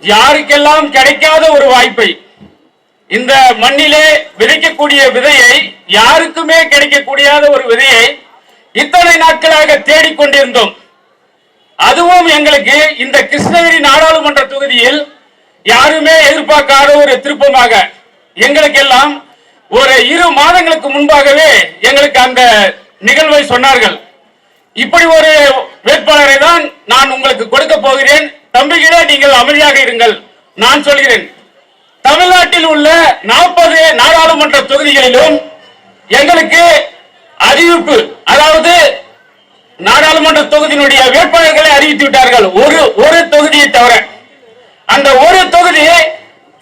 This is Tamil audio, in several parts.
யாருக்கெல்லாம் கிடைக்காத ஒரு வாய்ப்பை இந்த மண்ணிலே விதைக்கக்கூடிய விதையை யாருக்குமே கிடைக்கக்கூடியாத ஒரு விதையை இத்தனை நாட்களாக தேடிக்கொண்டிருந்தோம். அதுவும் எங்களுக்கு இந்த கிருஷ்ணகிரி நாடாளுமன்ற தொகுதியில் யாருமே எதிர்பார்க்காத ஒரு திருப்பமாக. எங்களுக்கெல்லாம் ஒரு இரு மாதங்களுக்கு முன்பாகவே எங்களுக்கு அந்த நிகழ்வை சொன்னார்கள். இப்படி ஒரு வேட்பாளரை தான் நான் உங்களுக்கு கொடுக்க போகிறேன். தம்பிகளே நீங்கள் அமைதியாக இருங்கள். நான் சொல்கிறேன். தமிழ்நாட்டில் உள்ள நாற்பது நாடாளுமன்ற தொகுதிகளிலும் எங்களுக்கு அறிவிப்பு அதாவது நாடாளுமன்ற தொகுதியினுடைய வேட்பாளர்களை அறிவித்து விட்டார்கள். ஒரு ஒரு தொகுதியை தவிர. அந்த ஒரு தொகுதி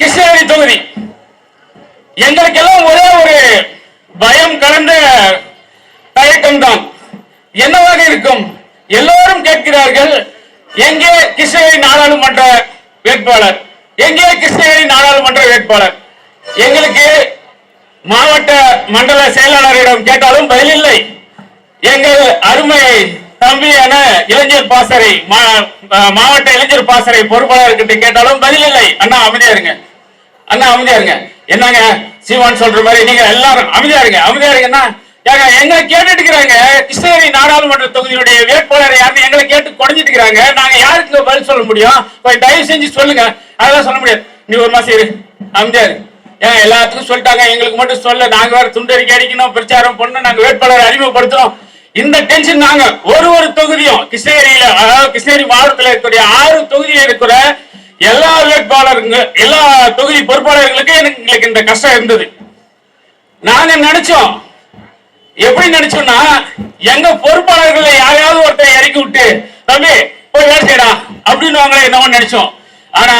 கிருஷ்ணகிரி தொகுதி. எங்களுக்கெல்லாம் ஒரே ஒரு பயம் கலந்த தயக்கம் தான் என்னவாக இருக்கும்? எல்லோரும் கேட்கிறார்கள் எங்கே கிருஷ்ணகிரி நாடாளுமன்ற வேட்பாளர்? எங்கே கிருஷ்ணகிரி நாடாளுமன்ற வேட்பாளர்? எங்களுக்கு மாவட்ட மண்டல செயலாளரிடம் கேட்டாலும் பதில் இல்லை. எங்கள் அருமை தம்பியான இளைஞர் பாசறை மா- மாவட்ட இளைஞர் பாசறை பொறுப்பாளர்கிட்ட கேட்டாலும் பதில் இல்லை. அண்ணா அமைதியா இருங்க. அண்ணா அமைதியா இருங்க. என்னங்க சீமான் சொல்ற மாதிரி நீங்க எல்லாரும் அமைதியா இருங்க. அமைதியா இருங்கன்னா ஏங்க எங்களை கேட்டுட்டு இருக்கிறாங்க கிருஷ்ணகிரி நாடாளுமன்ற தொகுதியுடைய வேட்பாளர் யாருன்னு எங்களை கேட்டு குறைஞ்சிட்டு இருக்கிறாங்க நாங்க யாருக்கு பதில் சொல்ல முடியும்? கொஞ்சம் தயவு செஞ்சு சொல்லுங்க. அதெல்லாம் சொல்ல முடியாது. நீ ஒரு மாசம் இரு. ஏன் எல்லாத்துக்கும் சொல்லிட்டாங்க. எங்களுக்கு மட்டும் சொல்ல. நாங்க வேற துண்டறிக்கை அடிக்கணும் பிரச்சாரம் பண்ணணும். நாங்க வேட்பாளரை அறிமுகப்படுத்துறோம். இந்த டென்ஷன் நாங்க ஒரு ஒரு தொகுதியும் கிருஷ்ணகிரியில அதாவது கிருஷ்ணகிரி மாவட்டத்தில் இருக்கக்கூடிய ஆறு தொகுதியில் இருக்கிற எல்லா வேட்பாளருங்க எல்லா தொகுதி பொறுப்பாளர்களுக்கும் எனக்கு எங்களுக்கு இந்த கஷ்டம் இருந்தது. நாங்க நினைச்சோம் எப்படி நினைச்சோம்னா எங்க பொறுப்பாளர்களை யாரையாவது ஒருத்தர் இறக்கி விட்டு தம்பி போய் வேலை செய்யடா அப்படின்னு அவங்களை என்னவோ நினைச்சோம் ஆனா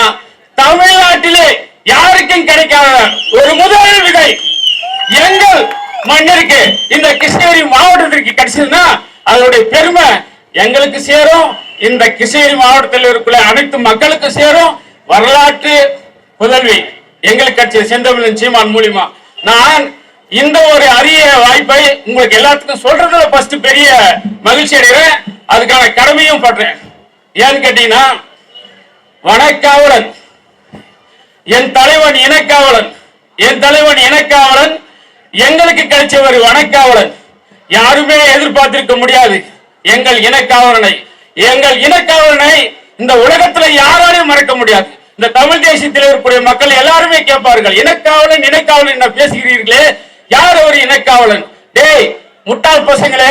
தமிழ்நாட்டிலே யாருக்கும் கிடைக்காத ஒரு முதல் விதை எங்கள் மண்ணிற்கு இந்த கிருஷ்ணகிரி மாவட்டத்திற்கு கிடைச்சதுன்னா அதனுடைய பெருமை எங்களுக்கு சேரும் இந்த கிருஷ்ணகிரி மாவட்டத்தில் இருக்கிற அனைத்து மக்களுக்கு சேரும் வரலாற்று புதல்வி எங்களுக்கு கிடைச்ச செந்தமிழன் சீமான் மூலியமா. நான் இந்த ஒரு அரிய வாய்ப்பை உங்களுக்கு எல்லாத்துக்கும் சொல்றதுல ஃபர்ஸ்ட் பெரிய மகிழ்ச்சி அடைகிறேன். அதுக்கான கடமையும் படுறேன் ஏன்னு கேட்டீங்கன்னா வனக்காவலன் என் தலைவன் இனக்காவலன் என் தலைவன் இனக்காவலன் எங்களுக்கு கிடைச்ச ஒரு வனக்காவலன். யாருமே எதிர்பார்த்திருக்க முடியாது எங்கள் இனக்காவலனை. எங்கள் இனக்காவலனை இந்த உலகத்துல யாராலையும் மறக்க முடியாது. இந்த தமிழ் தேசியத்தில் இருக்கக்கூடிய மக்கள் எல்லாருமே கேட்பார்கள் இனக்காவலன் இனக்காவலன் என்ன பேசுகிறீர்களே. யார் ஒரு இனக்காவலன் டேய் முட்டாள் பசங்களே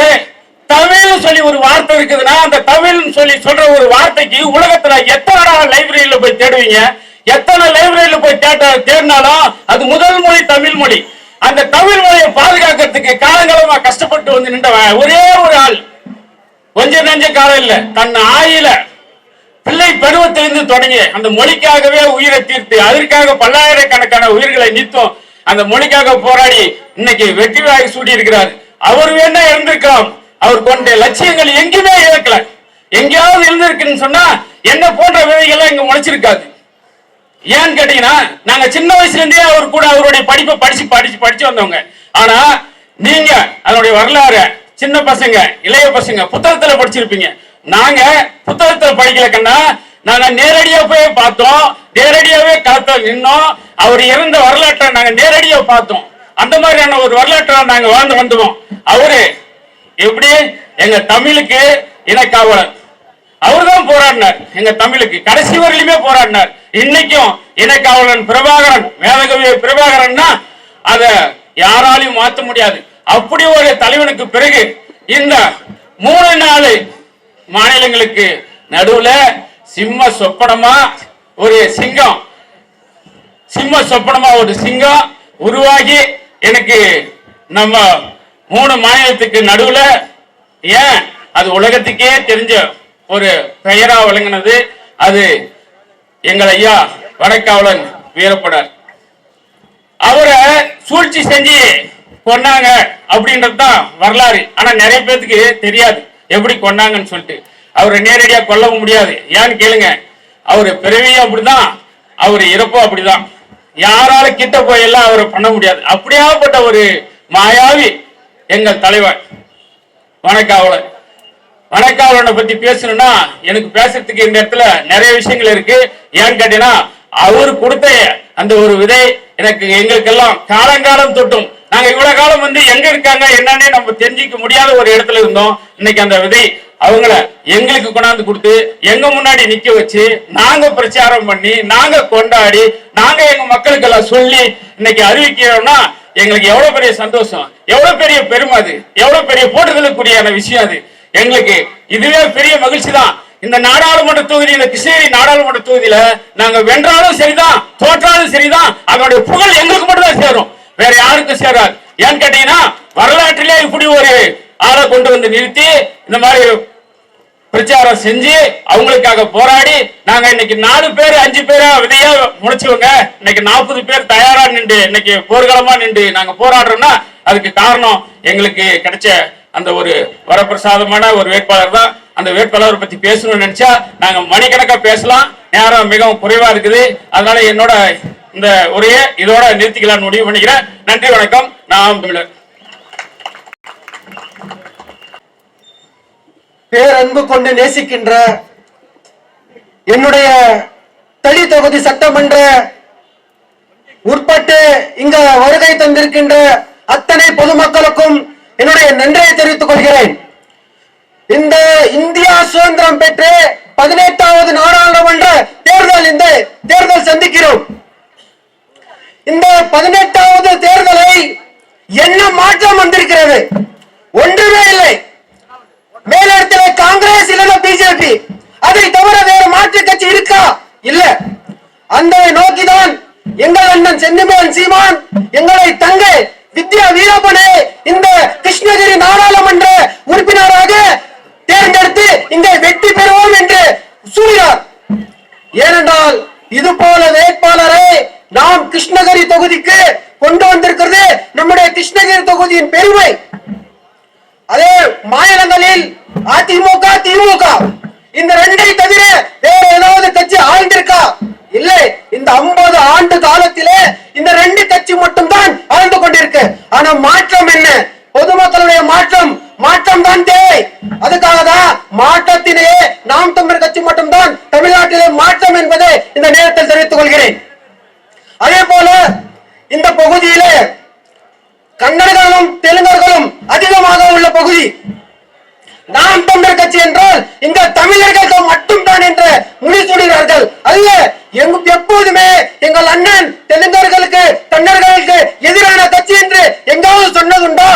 தமிழ்னு சொல்லி ஒரு வார்த்தை இருக்குதுன்னா அந்த தமிழ்னு சொல்லி சொல்ற ஒரு வார்த்தைக்கு உலகத்துல எத்தனை லைப்ரரியில போய் தேடுவீங்க? எத்தனை லைப்ரரியில போய் தேட தேடினாலும் அது முதல் மொழி தமிழ் மொழி. அந்த தமிழ் மொழியை பாதுகாக்கிறதுக்கு காலங்காலமா கஷ்டப்பட்டு வந்து நின்றவன் ஒரே ஒரு ஆள். கொஞ்ச நெஞ்ச காலம் இல்ல தன் ஆயில. பிள்ளை பருவத்திலிருந்து தொடங்கி அந்த மொழிக்காகவே உயிரை தீர்த்து அதற்காக பல்லாயிரக்கணக்கான உயிர்களை நீத்தோம். அந்த மொழிக்காக போராடி இன்னைக்கு வெற்றி வாகி சூடி இருக்கிறார் அவர் வேணா இருந்திருக்கலாம். அவர் கொண்ட லட்சியங்கள் எங்கேயுமே இழக்கல. எங்கேயாவது இருந்திருக்குன்னு சொன்னா என்ன போன்ற விதைகள்லாம் இங்க முளைச்சிருக்காது. ஏன்னு கேட்டீங்கன்னா நாங்க சின்ன வயசுல இருந்தே அவர் கூட அவருடைய படிப்பை படிச்சு படிச்சு படிச்சு வந்தவங்க. ஆனா நீங்க அதனுடைய வரலாறு சின்ன பசங்க இளைய பசங்க புத்தகத்துல படிச்சிருப்பீங்க. நாங்க புத்தகத்துல படிக்கல கண்ணா. நாங்க நேரடியா போய் பார்த்தோம். நேரடியாவே காத்த நின்னோம். அவர் இறந்த வரலாற்றை நாங்க நேரடியா பார்த்தோம். அந்த மாதிரியான ஒரு வரலாற்றை நாங்க வாழ்ந்து வந்துவோம். அவரு எப்படி? எங்க தமிழுக்கு இனக்காவலர் அவர்தான் போராடினார். எங்க தமிழுக்கு கடைசி வரையிலுமே போராடினார். இன்னைக்கும் இனக்காவலன் பிரபாகரன் வேதகவி பிரபாகரன்னா அத யாராலையும் மாற்ற முடியாது. அப்படி ஒரு தலைவனுக்கு பிறகு இந்த மூணு நாலு மாநிலங்களுக்கு நடுவுல சிம்ம சொப்பனமா ஒரு சிங்கம். சிம்ம சொப்பனமா ஒரு சிங்கம் உருவாகி எனக்கு நம்ம மூணு மாநிலத்துக்கு நடுவுல ஏன் அது உலகத்துக்கே தெரிஞ்ச ஒரு பெயரா விளங்கினது? அது எங்கள் ஐயா வடக்காவலன் வீரப்படார் அவரை சூழ்ச்சி செஞ்சு கொன்னாங்க அப்படின்றது தான் வரலாறு. ஆனா நிறைய பேர்த்துக்கு தெரியாது எப்படி கொன்னாங்கன்னு சொல்லிட்டு. அவரை நேரடியாக கொல்லவும் முடியாது. ஏன்னு கேளுங்க. அவர் பிறவியும் அப்படிதான் அவர் இறப்பும் அப்படிதான். யாரால கிட்ட போய் எல்லாம் அவரை பண்ண முடியாது. அப்படியாப்பட்ட ஒரு மாயாவி எங்கள் தலைவர் வணக்காவலர் வணக்காவலனை பத்தி பேசணும்னா எனக்கு பேசுறதுக்கு இந்த இடத்துல நிறைய விஷயங்கள் இருக்கு. ஏன்னு கேட்டீங்கன்னா அவர் கொடுத்த அந்த ஒரு விதை எனக்கு எங்களுக்கெல்லாம் காலங்காலம் தொட்டும். நாங்க இவ்வளவு காலம் வந்து எங்க இருக்காங்க என்னன்னே நம்ம தெரிஞ்சுக்க முடியாத ஒரு இடத்துல இருந்தோம். இன்னைக்கு அந்த விதை அவங்கள எங்களுக்கு கொண்டாந்து கொடுத்து எங்க முன்னாடி நிக்க வச்சு நாங்க பிரச்சாரம் பண்ணி நாங்க கொண்டாடி நாங்க எங்க மக்களுக்கு எல்லாம் சொல்லி இன்னைக்கு அறிவிக்கிறோம்னா எங்களுக்கு எவ்வளவு பெரிய சந்தோஷம் எவ்வளவு பெரிய பெருமை அது எவ்வளவு பெரிய போட்டுதலுக்குரியான விஷயம் அது. எங்களுக்கு இதுவே பெரிய மகிழ்ச்சி தான். இந்த நாடாளுமன்ற தொகுதி இந்த கிருஷ்ணகிரி நாடாளுமன்ற தொகுதியில நாங்க வென்றாலும் சரிதான் தோற்றாலும் சரிதான் அதனுடைய புகழ் எங்களுக்கு மட்டும் தான் சேரும். வேற யாருக்கும் சேராது. ஏன்னு கேட்டீங்கன்னா வரலாற்றிலே இப்படி ஒரு ஆளை கொண்டு வந்து நிறுத்தி இந்த மாதிரி பிரச்சாரம் செஞ்சு அவங்களுக்காக போராடி நாங்க இன்னைக்கு நாலு பேர் அஞ்சு பேரா விதையா முடிச்சுவங்க இன்னைக்கு நாற்பது பேர் தயாரா நின்று இன்னைக்கு போர்க்களமா நின்று நாங்க போராடுறோம்னா அதுக்கு காரணம் எங்களுக்கு கிடைச்ச அந்த ஒரு வரப்பிரசாதமான ஒரு வேட்பாளர் தான். அந்த வேட்பாளரை பத்தி பேசணும்னு நினைச்சா நாங்க மணிக்கணக்கா பேசலாம். நேரம் மிகவும் குறைவா இருக்குது. அதனால என்னோட இந்த உரையை இதோட நிறுத்திக்கலாம்னு முடிவு பண்ணிக்கிறேன். நன்றி வணக்கம். நான் தமிழர். பேரன்பு கொண்டு நேசிக்கின்ற என்னுடைய தளி தொகுதி சட்டமன்ற உட்பட்டு இங்க வருகை தந்திருக்கின்ற அத்தனை பொதுமக்களுக்கும் என்னுடைய நன்றியை தெரிவித்துக் கொள்கிறேன். இந்த இந்தியா சுதந்திரம் பெற்று பதினெட்டாவது நாடாளுமன்ற தேர்தல் இந்த தேர்தல் சந்திக்கிறோம். இந்த பதினெட்டாவது தேர்தலை என்ன மாற்றம் வந்திருக்கிறது? ஒன்றுமே இல்லை. மேலிடத்தில் காங்கிரஸ் இல்லைன்னா பிஜேபி அதை தவிர வேற மாற்று கட்சி இருக்கா? இல்ல. அந்த நோக்கிதான் எங்கள் அண்ணன் சென்னிமேல் சீமான் எங்களை தங்க வித்யா வீரப்பனே இந்த கிருஷ்ணகிரி நாடாளுமன்ற உறுப்பினராக தேர்ந்தெடுத்து இங்கே வெற்றி பெறுவோம் என்று சூழினார் ஏனென்றால் இது போல வேட்பாளரை நாம் கிருஷ்ணகிரி தொகுதிக்கு கொண்டு வந்திருக்கிறது நம்முடைய கிருஷ்ணகிரி தொகுதியின் பெருமை. அதே மாநிலங்களில் அதிமுக திமுக. இந்த ரெண்டை தவிர வேற ஏதாவது கட்சி ஆழ்ந்திருக்கா? இல்லை. இந்த 50 ஆண்டு காலத்திலே இந்த ரெண்டு கட்சி மட்டும்தான் ஆழ்ந்து கொண்டிருக்கு. ஆனா மாற்றம் என்ன? பொதுமக்களுடைய மாற்றம் மாற்றம் தான் தேவை. அதுக்காக தான் மாற்றத்திலேயே நாம் தமிழர் கட்சி மட்டும்தான் தமிழ்நாட்டிலே மாற்றம் என்பதை இந்த நேரத்தில் தெரிவித்துக் கொள்கிறேன். அதே போல இந்த பகுதியிலே கன்னடர்களும் தெலுங்கர்களும் அதிகமாக உள்ள பகுதி. நாம் தமிழர் கட்சி என்றால் இந்த தமிழர்கள் மட்டும்தான் என்று முடிசூடுகிறார்கள் அல்ல எங்கு எப்போதுமே எங்கள் அண்ணன் தெலுங்கர்களுக்கு தன்னர்களுக்கு எதிரான கட்சி என்று எங்காவது சொன்னதுண்டா?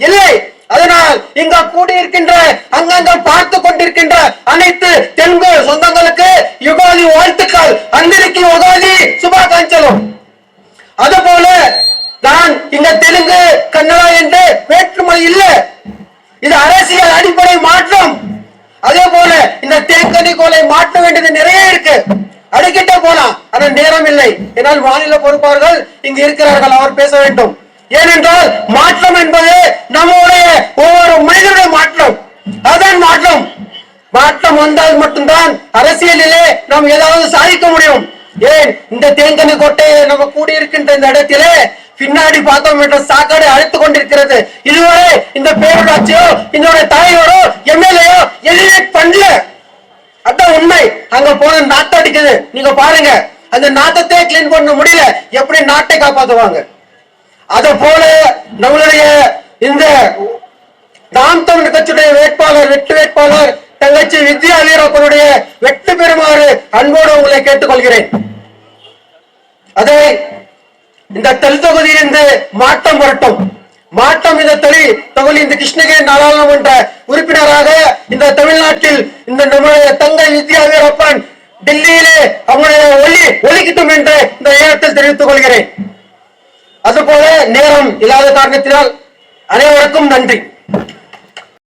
இல்லை. அதனால் இங்க கூடியிருக்கின்ற அங்கங்க பார்த்து கொண்டிருக்கின்ற அனைத்து தெலுங்கு சொந்தங்களுக்கு யுகாதி வாழ்த்துக்கள். அந்திரிக்கு யுகாதி சுபாகாஞ்சலும் அதுபோல நான் இந்த தெலுங்கு கன்னடா என்று வேற்றுமை இல்லை. இது அரசியல் அடிப்படை மாற்றம். அதே போல இந்த தேக்கனி கோலை மாற்ற வேண்டியது நிறைய இருக்கு. அடிக்கிட்ட போலாம் ஆனால் நேரம் இல்லை. என்னால் மாநில பொறுப்பாளர்கள் இங்கு இருக்கிறார்கள் அவர் பேச வேண்டும். ஏனென்றால் மாற்றம் என்பது நம்முடைய ஒவ்வொரு மனிதனுடைய மாற்றம். அதான் மாற்றம். மாற்றம் வந்தால் மட்டும்தான் அரசியலிலே நாம் ஏதாவது சாதிக்க முடியும். ஏன்? இந்த தேங்கனி கோட்டையை நம்ம கூடியிருக்கின்ற இந்த இடத்திலே பின்னாடி பார்த்தோம் என்ற சாக்காடு அழைத்துக் கொண்டிருக்கிறது. இதுவரை இந்த பேரூராட்சியோ இதோட தலைவரோ எம்எல்ஏயோ எதுவுமே பண்ணல. அதான் உண்மை. அங்க போன நாட்டம் அடிக்குது. நீங்க பாருங்க. அந்த நாட்டத்தை கிளீன் பண்ண முடியல. எப்படி நாட்டை காப்பாத்துவாங்க? அத போல நம்மளுடைய இந்த நாம் தமிழ் கட்சியுடைய வேட்பாளர் வெற்றி வேட்பாளர் தங்கச்சி வித்யா வீரப்பனுடைய வெற்றி பெறுமாறு அன்போடு உங்களை கேட்டுக்கொள்கிறேன். அதை இந்த தெல் தொகுதியிலிருந்து மாற்றம் வரட்டும். மாற்றம் இந்த தொழில் தொகுதி இந்த கிருஷ்ணகிரி நாடாளுமன்ற உறுப்பினராக இந்த தமிழ்நாட்டில் இந்த நம்முடைய தங்க வித்யா வீரப்பன் டெல்லியிலே அவங்களுடைய ஒளி ஒலிக்கட்டும் என்று இந்த நேரத்தில் தெரிவித்துக் கொள்கிறேன். அதுபோல நேரம் இல்லாத காரணத்தினால் அனைவருக்கும் நன்றி.